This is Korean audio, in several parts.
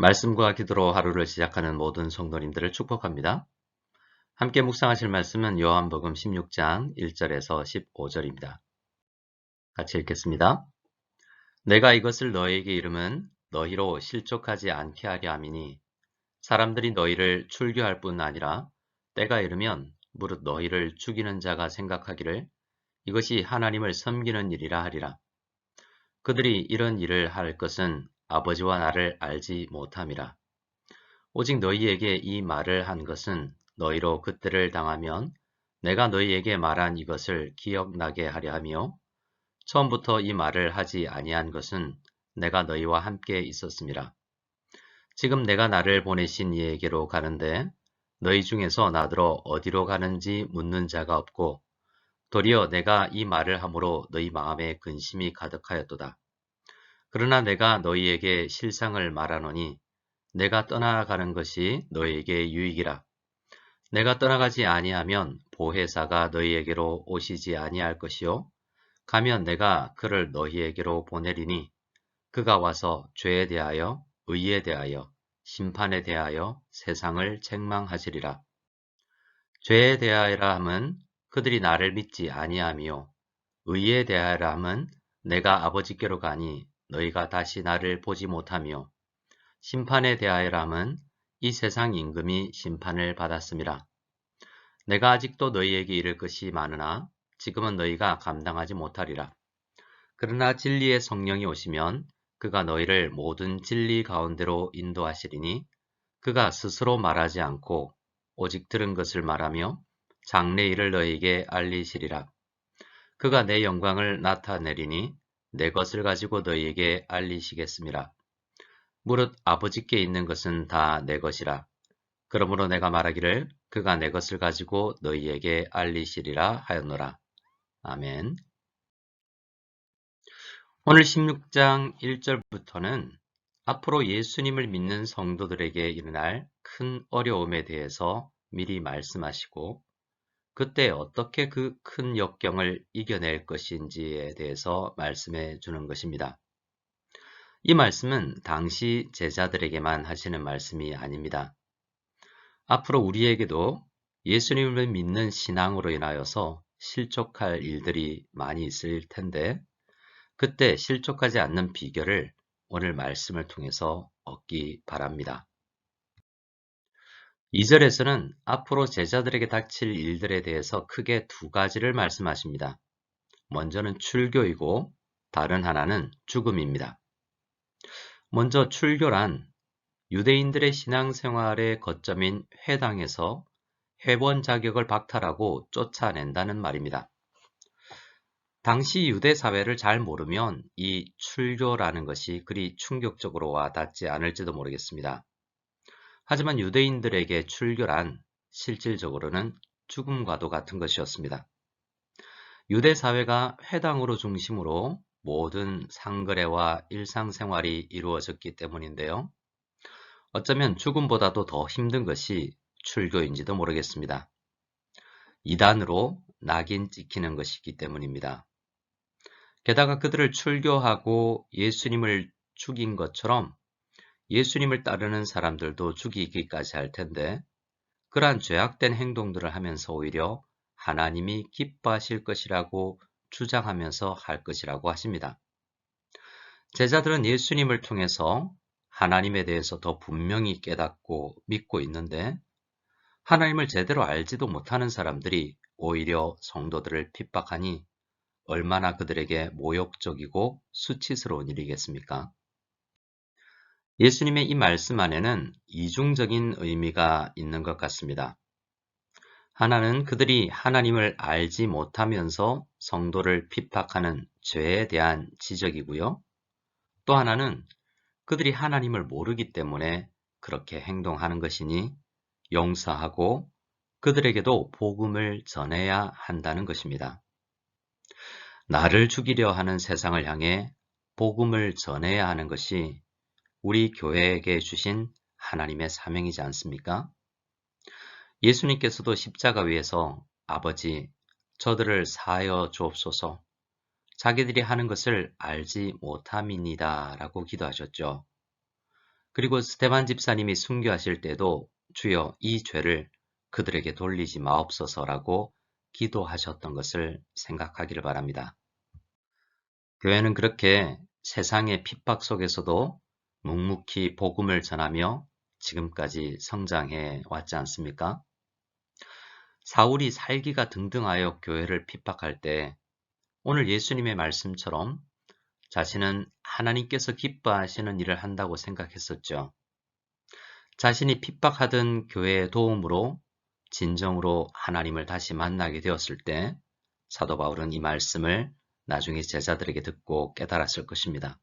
말씀과 기도로 하루를 시작하는 모든 성도님들을 축복합니다. 함께 묵상하실 말씀은 요한복음 16장 1절에서 15절입니다. 같이 읽겠습니다. 내가 이것을 너에게 이름은 너희로 실족하지 않게 하려 함이니 사람들이 너희를 출교할 뿐 아니라 때가 이르면 무릇 너희를 죽이는 자가 생각하기를 이것이 하나님을 섬기는 일이라 하리라. 그들이 이런 일을 할 것은 아버지와 나를 알지 못함이라. 오직 너희에게 이 말을 한 것은 너희로 그때를 당하면 내가 너희에게 말한 이것을 기억나게 하려 하며 처음부터 이 말을 하지 아니한 것은 내가 너희와 함께 있었음이라. 지금 내가 나를 보내신 이에게로 가는데 너희 중에서 나더러 어디로 가는지 묻는 자가 없고 도리어 내가 이 말을 함으로 너희 마음에 근심이 가득하였도다. 그러나 내가 너희에게 실상을 말하노니 내가 떠나가는 것이 너희에게 유익이라. 내가 떠나가지 아니하면 보혜사가 너희에게로 오시지 아니할 것이요. 가면 내가 그를 너희에게로 보내리니 그가 와서 죄에 대하여 의에 대하여 심판에 대하여 세상을 책망하시리라. 죄에 대하여라 함은 그들이 나를 믿지 아니하며 의에 대하여라 함은 내가 아버지께로 가니 너희가 다시 나를 보지 못하며 심판에 대하여람은 이 세상 임금이 심판을 받았음이라. 내가 아직도 너희에게 이를 것이 많으나 지금은 너희가 감당하지 못하리라. 그러나 진리의 성령이 오시면 그가 너희를 모든 진리 가운데로 인도하시리니 그가 스스로 말하지 않고 오직 들은 것을 말하며 장래 일을 너희에게 알리시리라. 그가 내 영광을 나타내리니 내 것을 가지고 너희에게 알리시겠습니다. 무릇 아버지께 있는 것은 다 내 것이라. 그러므로 내가 말하기를 그가 내 것을 가지고 너희에게 알리시리라 하였노라. 아멘. 오늘 16장 1절부터는 앞으로 예수님을 믿는 성도들에게 일어날 큰 어려움에 대해서 미리 말씀하시고 그때 어떻게 그 큰 역경을 이겨낼 것인지에 대해서 말씀해 주는 것입니다. 이 말씀은 당시 제자들에게만 하시는 말씀이 아닙니다. 앞으로 우리에게도 예수님을 믿는 신앙으로 인하여서 실족할 일들이 많이 있을 텐데 그때 실족하지 않는 비결을 오늘 말씀을 통해서 얻기 바랍니다. 2절에서는 앞으로 제자들에게 닥칠 일들에 대해서 크게 두 가지를 말씀하십니다. 먼저는 출교이고 다른 하나는 죽음입니다. 먼저 출교란 유대인들의 신앙생활의 거점인 회당에서 회원 자격을 박탈하고 쫓아낸다는 말입니다. 당시 유대 사회를 잘 모르면 이 출교라는 것이 그리 충격적으로 와 닿지 않을지도 모르겠습니다. 하지만 유대인들에게 출교란 실질적으로는 죽음과도 같은 것이었습니다. 유대 사회가 회당으로 중심으로 모든 상거래와 일상생활이 이루어졌기 때문인데요. 어쩌면 죽음보다도 더 힘든 것이 출교인지도 모르겠습니다. 이단으로 낙인 찍히는 것이기 때문입니다. 게다가 그들을 출교하고 예수님을 죽인 것처럼 예수님을 따르는 사람들도 죽이기까지 할 텐데 그러한 죄악된 행동들을 하면서 오히려 하나님이 기뻐하실 것이라고 주장하면서 할 것이라고 하십니다. 제자들은 예수님을 통해서 하나님에 대해서 더 분명히 깨닫고 믿고 있는데 하나님을 제대로 알지도 못하는 사람들이 오히려 성도들을 핍박하니 얼마나 그들에게 모욕적이고 수치스러운 일이겠습니까? 예수님의 이 말씀 안에는 이중적인 의미가 있는 것 같습니다. 하나는 그들이 하나님을 알지 못하면서 성도를 핍박하는 죄에 대한 지적이고요. 또 하나는 그들이 하나님을 모르기 때문에 그렇게 행동하는 것이니 용서하고 그들에게도 복음을 전해야 한다는 것입니다. 나를 죽이려 하는 세상을 향해 복음을 전해야 하는 것이 우리 교회에게 주신 하나님의 사명이지 않습니까? 예수님께서도 십자가 위에서 아버지, 저들을 사하여 주옵소서. 자기들이 하는 것을 알지 못함이니다. 라고 기도하셨죠. 그리고 스테반 집사님이 순교하실 때도 주여 이 죄를 그들에게 돌리지 마옵소서라고 기도하셨던 것을 생각하기를 바랍니다. 교회는 그렇게 세상의 핍박 속에서도 묵묵히 복음을 전하며 지금까지 성장해 왔지 않습니까? 사울이 살기가 등등하여 교회를 핍박할 때 오늘 예수님의 말씀처럼 자신은 하나님께서 기뻐하시는 일을 한다고 생각했었죠. 자신이 핍박하던 교회의 도움으로 진정으로 하나님을 다시 만나게 되었을 때 사도 바울은 이 말씀을 나중에 제자들에게 듣고 깨달았을 것입니다.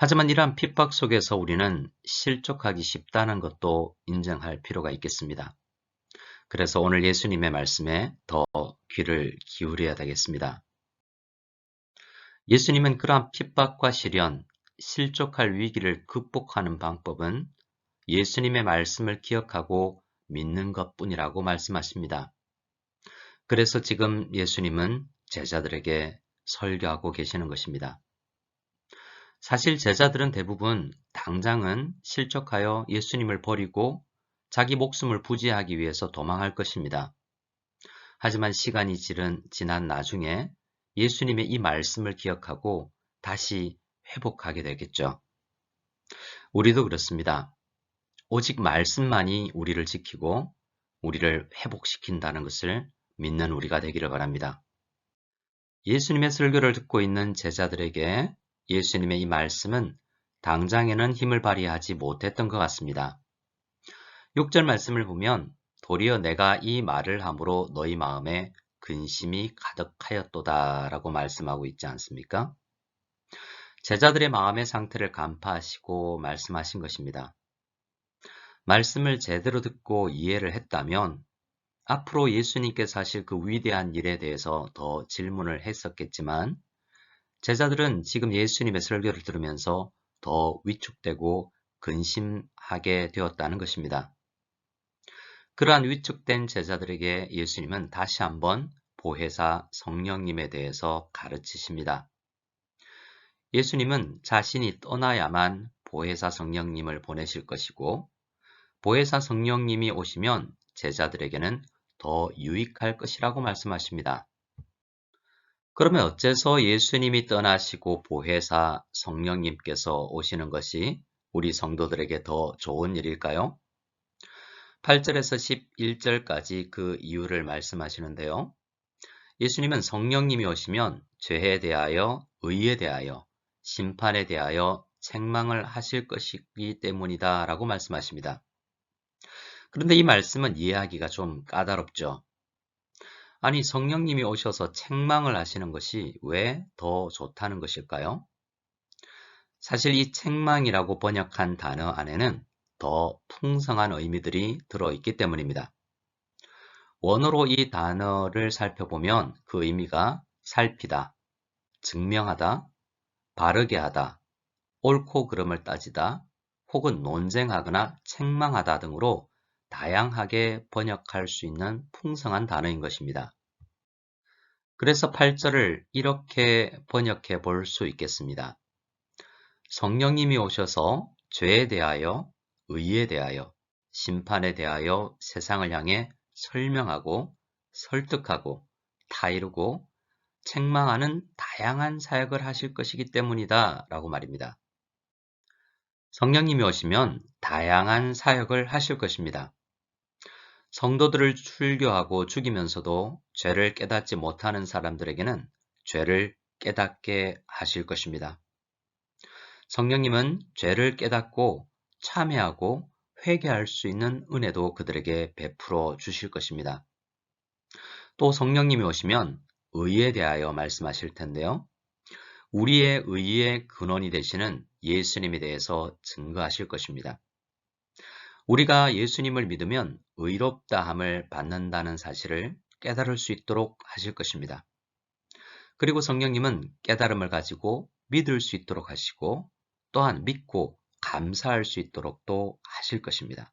하지만 이러한 핍박 속에서 우리는 실족하기 쉽다는 것도 인정할 필요가 있겠습니다. 그래서 오늘 예수님의 말씀에 더 귀를 기울여야 되겠습니다. 예수님은 그러한 핍박과 시련, 실족할 위기를 극복하는 방법은 예수님의 말씀을 기억하고 믿는 것 뿐이라고 말씀하십니다. 그래서 지금 예수님은 제자들에게 설교하고 계시는 것입니다. 사실 제자들은 대부분 당장은 실족하여 예수님을 버리고 자기 목숨을 부지하기 위해서 도망할 것입니다. 하지만 시간이 지난 나중에 예수님의 이 말씀을 기억하고 다시 회복하게 되겠죠. 우리도 그렇습니다. 오직 말씀만이 우리를 지키고 우리를 회복시킨다는 것을 믿는 우리가 되기를 바랍니다. 예수님의 설교를 듣고 있는 제자들에게 예수님의 이 말씀은 당장에는 힘을 발휘하지 못했던 것 같습니다. 6절 말씀을 보면 도리어 내가 이 말을 함으로 너희 마음에 근심이 가득하였도다 라고 말씀하고 있지 않습니까? 제자들의 마음의 상태를 간파하시고 말씀하신 것입니다. 말씀을 제대로 듣고 이해를 했다면 앞으로 예수님께서 하실 그 위대한 일에 대해서 더 질문을 했었겠지만 제자들은 지금 예수님의 설교를 들으면서 더 위축되고 근심하게 되었다는 것입니다. 그러한 위축된 제자들에게 예수님은 다시 한번 보혜사 성령님에 대해서 가르치십니다. 예수님은 자신이 떠나야만 보혜사 성령님을 보내실 것이고 보혜사 성령님이 오시면 제자들에게는 더 유익할 것이라고 말씀하십니다. 그러면 어째서 예수님이 떠나시고 보혜사 성령님께서 오시는 것이 우리 성도들에게 더 좋은 일일까요? 8절에서 11절까지 그 이유를 말씀하시는데요. 예수님은 성령님이 오시면 죄에 대하여, 의에 대하여, 심판에 대하여 책망을 하실 것이기 때문이다 라고 말씀하십니다. 그런데 이 말씀은 이해하기가 좀 까다롭죠. 아니 성령님이 오셔서 책망을 하시는 것이 왜 더 좋다는 것일까요? 사실 이 책망이라고 번역한 단어 안에는 더 풍성한 의미들이 들어있기 때문입니다. 원어로 이 단어를 살펴보면 그 의미가 살피다, 증명하다, 바르게 하다, 옳고 그름을 따지다, 혹은 논쟁하거나 책망하다 등으로 다양하게 번역할 수 있는 풍성한 단어인 것입니다. 그래서 8절을 이렇게 번역해 볼 수 있겠습니다. 성령님이 오셔서 죄에 대하여 의에 대하여 심판에 대하여 세상을 향해 설명하고 설득하고 타이르고 책망하는 다양한 사역을 하실 것이기 때문이다 라고 말입니다. 성령님이 오시면 다양한 사역을 하실 것입니다. 성도들을 출교하고 죽이면서도 죄를 깨닫지 못하는 사람들에게는 죄를 깨닫게 하실 것입니다. 성령님은 죄를 깨닫고 참여하고 회개할 수 있는 은혜도 그들에게 베풀어 주실 것입니다. 또 성령님이 오시면 의에 대하여 말씀하실 텐데요. 우리의 의의 근원이 되시는 예수님에 대해서 증거하실 것입니다. 우리가 예수님을 믿으면 의롭다함을 받는다는 사실을 깨달을 수 있도록 하실 것입니다. 그리고 성령님은 깨달음을 가지고 믿을 수 있도록 하시고 또한 믿고 감사할 수 있도록 또 하실 것입니다.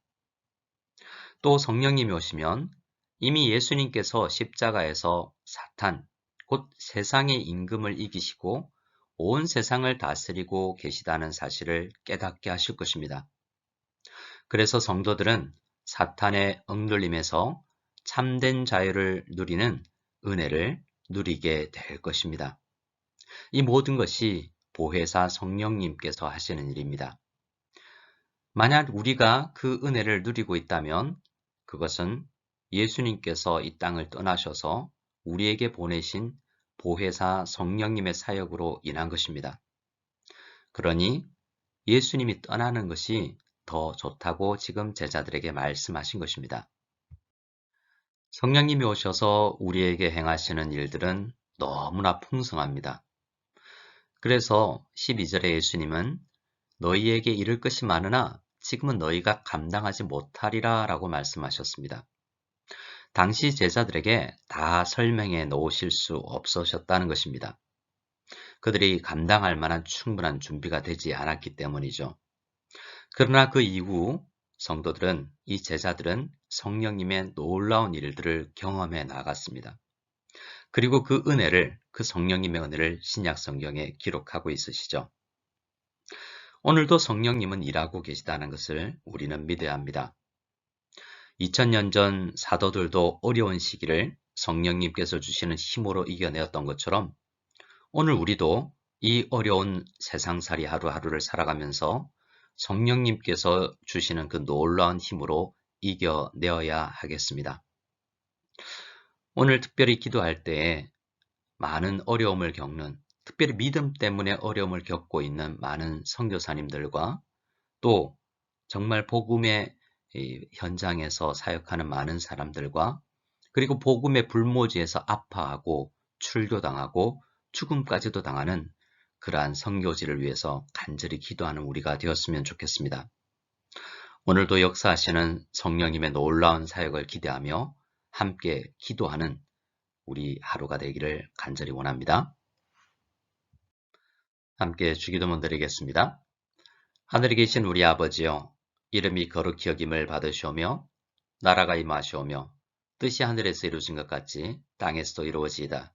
또 성령님이 오시면 이미 예수님께서 십자가에서 사탄, 곧 세상의 임금을 이기시고 온 세상을 다스리고 계시다는 사실을 깨닫게 하실 것입니다. 그래서 성도들은 사탄의 억눌림에서 참된 자유를 누리는 은혜를 누리게 될 것입니다. 이 모든 것이 보혜사 성령님께서 하시는 일입니다. 만약 우리가 그 은혜를 누리고 있다면 그것은 예수님께서 이 땅을 떠나셔서 우리에게 보내신 보혜사 성령님의 사역으로 인한 것입니다. 그러니 예수님이 떠나는 것이 더 좋다고 지금 제자들에게 말씀하신 것입니다. 성령님이 오셔서 우리에게 행하시는 일들은 너무나 풍성합니다. 그래서 12절에 예수님은 너희에게 이를 것이 많으나 지금은 너희가 감당하지 못하리라 라고 말씀하셨습니다. 당시 제자들에게 다 설명해 놓으실 수 없으셨다는 것입니다. 그들이 감당할 만한 충분한 준비가 되지 않았기 때문이죠. 그러나 그 이후 성도들은 이 제자들은 성령님의 놀라운 일들을 경험해 나갔습니다. 그리고 그 은혜를 그 성령님의 은혜를 신약 성경에 기록하고 있으시죠. 오늘도 성령님은 일하고 계시다는 것을 우리는 믿어야 합니다. 2000년 전 사도들도 어려운 시기를 성령님께서 주시는 힘으로 이겨내었던 것처럼 오늘 우리도 이 어려운 세상살이 하루하루를 살아가면서 성령님께서 주시는 그 놀라운 힘으로 이겨내어야 하겠습니다. 오늘 특별히 기도할 때에 많은 어려움을 겪는, 특별히 믿음 때문에 어려움을 겪고 있는 많은 성교사님들과 또 정말 복음의 현장에서 사역하는 많은 사람들과 그리고 복음의 불모지에서 아파하고 출교당하고 죽음까지도 당하는 그러한 성교지를 위해서 간절히 기도하는 우리가 되었으면 좋겠습니다. 오늘도 역사하시는 성령님의 놀라운 사역을 기대하며 함께 기도하는 우리 하루가 되기를 간절히 원합니다. 함께 주기도문 드리겠습니다. 하늘에 계신 우리 아버지여 이름이 거룩히 여김을 받으시오며 나라가 임하시오며 뜻이 하늘에서 이루어진 것 같이 땅에서도 이루어지이다.